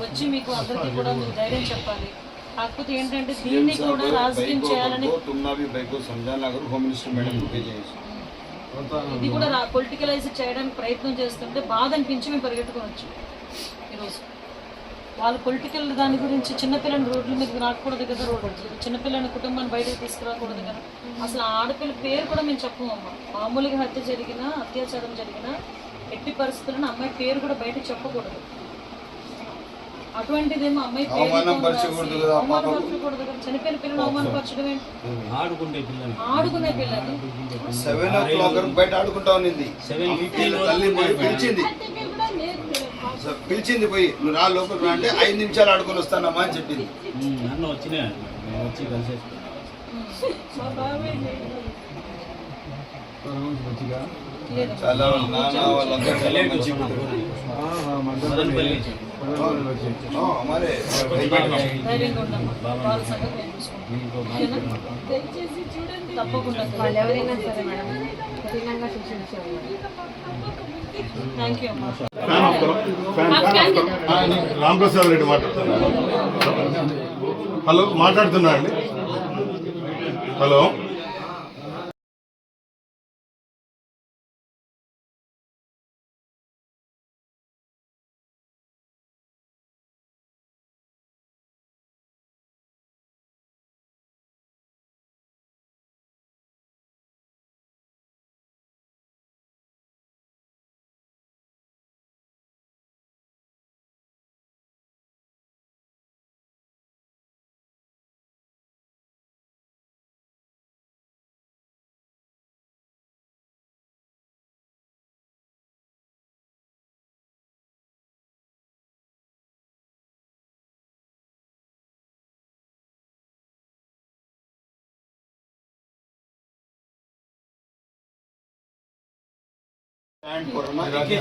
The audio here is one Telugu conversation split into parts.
వచ్చి మీకు అందరికీ కూడా ధైర్యం చెప్పాలి. కాకపోతే ఏంటంటే దీన్ని కూడా రాజకీయం చేయాలని ఇది కూడా పొలిటికలైజ్ చేయడానికి ప్రయత్నం చేస్తుంటే బాధ అనిపించి మేము పరిగెట్టుకోవచ్చు ఈరోజు. వాళ్ళు పొలిటికల్ దాని గురించి చిన్నపిల్లని రోడ్ల మీద రాకూడదు కదా రోడ్డు. చిన్నపిల్లని కుటుంబాన్ని బయటకు తీసుకురాకూడదు కదా. అసలు ఆడపిల్ల పేరు కూడా మేము చెప్పము అమ్మ మామూలుగా హత్య జరిగినా అత్యాచారం జరిగినా ఎట్టి పరిస్థితుల్లో అమ్మాయి పేరు కూడా బయట చెప్పకూడదు. అటువంటిదేమో అమ్మాయి అవమానపరచకూడదు చనిపోయిన పిల్లలు అవమానపరచడం ఏంటి? ఆడుకుంటే పిల్లలు ఆడుకునే పిల్లలు సెవెన్ ఓ క్లాక్ వరకు బయట ఆడుకుంటా ఉన్నింది. సెవెన్ ఫిఫ్టీన్ తల్లి పోయి పిలిచింది. సో పిలిచింది పోయి నువ్వు రా లోపలికి రా అంటే ఐదు నిమిషాలు ఆడుకొని వస్తానమ్మా అని చెప్పింది. వచ్చి చాలా తప్పకుండా. రామప్రసాద్ రెడ్డి మాట్లాడుతున్నారు హలో మాట్లాడుతున్నా అండి హలో.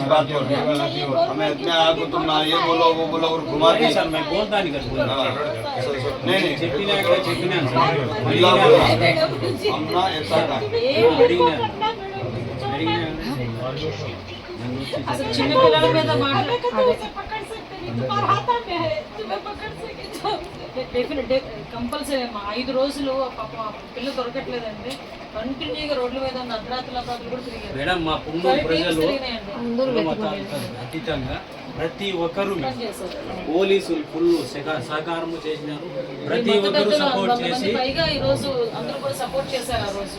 हमें इतना आपको तो तुम ना ये बोलो वो बोलो और घुमा के। सर मैं बोलता नहीं कर हाँ। नहीं नहीं। छिपिना का छिपिना हम ना हाँ, ऐसा का अच्छा छिपिना में तो बात तो पकड़ सकते हैं तो तुम्हारा हाथ में है तुम्हें पकड़ सके డెఫినెట్ కంపల్సరీ అమ్మా ఐదు రోజులు పాప పిల్ల దొరకట్లేదండి కంటిన్యూగా రోడ్ల మీద ఉన్న అర్ధరాత్రుల కూడా తిరిగారు. మేడం మా ప్రజలు అతీతంగా ప్రతి ఒక్కరూ పోలీసులు ఫుల్ సహ- సహకారము చేసినారు. ప్రతి ఒక్కరు సపోర్ట్ చేసి పైగా ఈ రోజు అందరూ కూడా సపోర్ట్ చేశారు ఆ రోజు.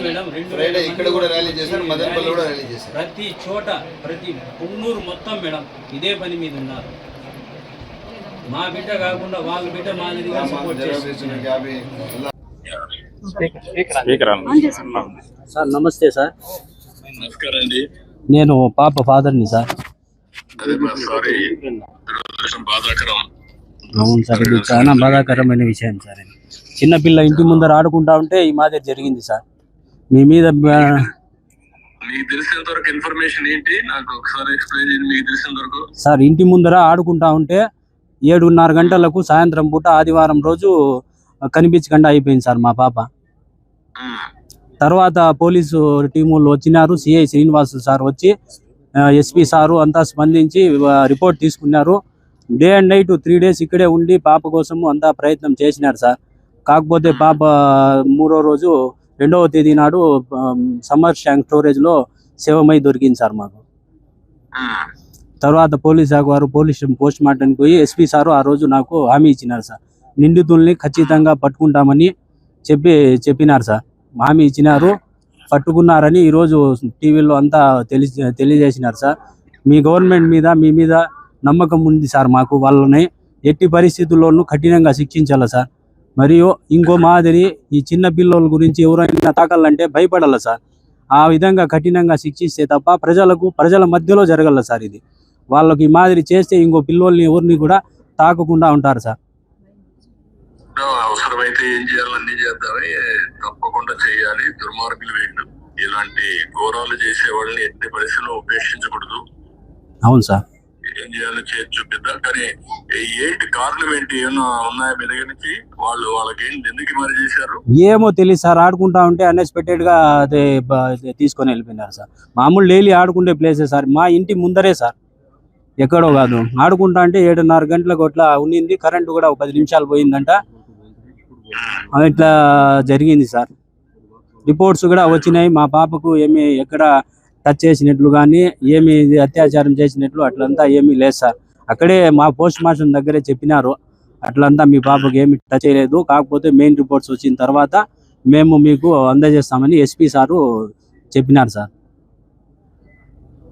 మేడం రెండు ఇక్కడ కూడా ర్యాలీ చేశారు మదనపల్లి కూడా ర్యాలీ చేశారు. ప్రతి చోట ప్రతి పున్నూరు మొత్తం మేడం ఇదే పని మీద ఉన్నారు. మా బిడ్డ కాకుండా వాళ్ళ బిడ్డ మాదిరిగా సపోర్ట్ సార్ నమస్తే సార్. నమస్కారం అండి. నేను పాప ఫాదర్ని సార్. అవును సార్ ఇది చాలా బాధాకరమైన విషయం సార్ చిన్నపిల్ల ఇంటి ముందర ఆడుకుంటా ఉంటే ఈ మాదిరి జరిగింది సార్. మీ మీద ఆ, మీకు తెలిసినంత వరకు ఇన్ఫర్మేషన్ ఏంటి? నాకు ఒకసారి ఎక్స్ప్లెయిన్ చేయండి. మీకు తెలిసినంత వరకు. సార్ ఇంటి ముందర ఆడుకుంటా ఉంటే ఏడున్నర గంటలకు సాయంత్రం పూట ఆదివారం రోజు కనిపించకుండా అయిపోయింది సార్ మా పాప. తర్వాత పోలీసు టీములు వచ్చినారు సిఐ శ్రీనివాసు సార్ వచ్చి ఎస్పీ సారు అంతా స్పందించి రిపోర్ట్ తీసుకున్నారు. Day and night three days ఇక్కడే ఉండి పాప కోసము అంతా ప్రయత్నం చేసినారు సార్. కాకపోతే పాప మూడో రోజు రెండవ తేదీ నాడు సమ్మర్ ట్యాంక్ స్టోరేజ్లో శవమై దొరికింది సార్ మాకు. తర్వాత పోలీస్ శాఖ వారు పోలీస్ పోస్ట్ మార్టంకి పోయి ఎస్పీ సారు ఆ రోజు నాకు హామీ ఇచ్చినారు సార్. నిందితుల్ని ఖచ్చితంగా పట్టుకుంటామని చెప్పి చెప్పినారు సార్. హామీ ఇచ్చినారు పట్టుకున్నారని ఈరోజు టీవీలో అంతా తెలి తెలియజేసినారు సార్. మీ గవర్నమెంట్ మీద మీ మీద నమ్మకం ఉంది సార్ మాకు వాళ్ళని. ఎట్టి పరిస్థితుల్లోనూ కఠినంగా శిక్షించాలి సార్. మరియు ఇంకో మాదిరి ఈ చిన్న పిల్లల గురించి ఎవరైనా తాకాలంటే భయపడాలి సార్. ఆ విధంగా కఠినంగా శిక్షిస్తే తప్ప ప్రజలకు ప్రజల మధ్యలో జరగల సార్ ఇది. వాళ్ళకి ఈ మాదిరి చేస్తే ఇంకో పిల్లోల్ని ఎవరిని కూడా తాకకుండా ఉంటారు సార్. అవసరమైతే ఏం చేయాలో అన్ని చేద్దామని తప్పకుండా చేయాలి. దుర్మార్గులు వీళ్ళు. ఇలాంటి ఘోరాలు చేసే వాళ్ళని ఎట్టి పరిస్థితుల్లో ఉపేక్షించకూడదు. అవును సార్. ఏం చేయాలో చేసి చూపిద్దాం. కానీ ఏంటి కారణం ఏంటి? ఏమన్నా ఉన్నాయా మీ దగ్గర నుంచి? వాళ్ళు వాళ్ళకి ఏంటి ఎందుకు మరి చేశారు? ఏమో తెలియదు సార్. ఆడుకుంటా ఉంటే అన్ఎక్స్పెక్టెడ్గా అదే తీసుకొని వెళ్ళిపోయినారు సార్. మామూలు డైలీ ఆడుకుంటే ప్లేసే సార్. మా ఇంటి ముందరే సార్. ఎక్కడో కాదు. ఆడుకుంటా అంటే ఏడున్నర గంటలకు అట్లా ఉండింది కరెంటు కూడా ఒక పది నిమిషాలు పోయిందంట. ఇట్లా జరిగింది సార్. రిపోర్ట్స్ కూడా వచ్చినాయి. మా పాపకు ఏమి ఎక్కడ టచ్ చేసినట్లు కానీ ఏమి అత్యాచారం చేసినట్లు అట్లంతా ఏమీ లేదు సార్. అక్కడే మా పోస్ట్ మాస్టర్ దగ్గరే చెప్పినారు. అట్లంతా మీ పాపకి ఏమి టచ్ చేయలేదు. కాకపోతే మెయిన్ రిపోర్ట్స్ వచ్చిన తర్వాత మేము మీకు అందజేస్తామని ఎస్పీ సారు చెప్పినారు సార్.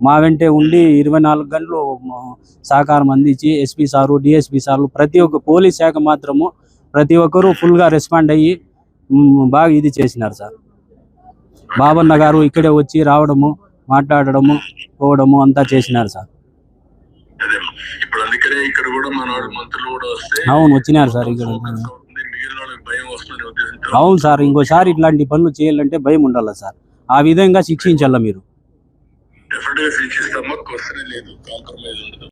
మా వెంటే ఉండి ఇరవై నాలుగు గంటలు సహకారం అందించి ఎస్పీ సారు డిఎస్పీ సార్లు ప్రతి ఒక్క పోలీస్ శాఖ మాత్రము ప్రతి ఒక్కరూ ఫుల్గా రెస్పాండ్ అయ్యి బాగా ఇది చేసినారు సార్. బాబన్న గారు ఇక్కడే వచ్చి రావడము మాట్లాడడము పోవడము అంతా చేసినారు సార్. అవును వచ్చినారు సార్ ఇక్కడ. అవును సార్ ఇంకోసారి ఇట్లాంటి పనులు చేయాలంటే భయం ఉండాలి సార్. ఆ విధంగా శిక్షించాల మీరు? డెఫినెట్గా శిక్షిస్తామా క్వశ్చన్ లేదు. కాంప్రమైజ్ ఉండదు.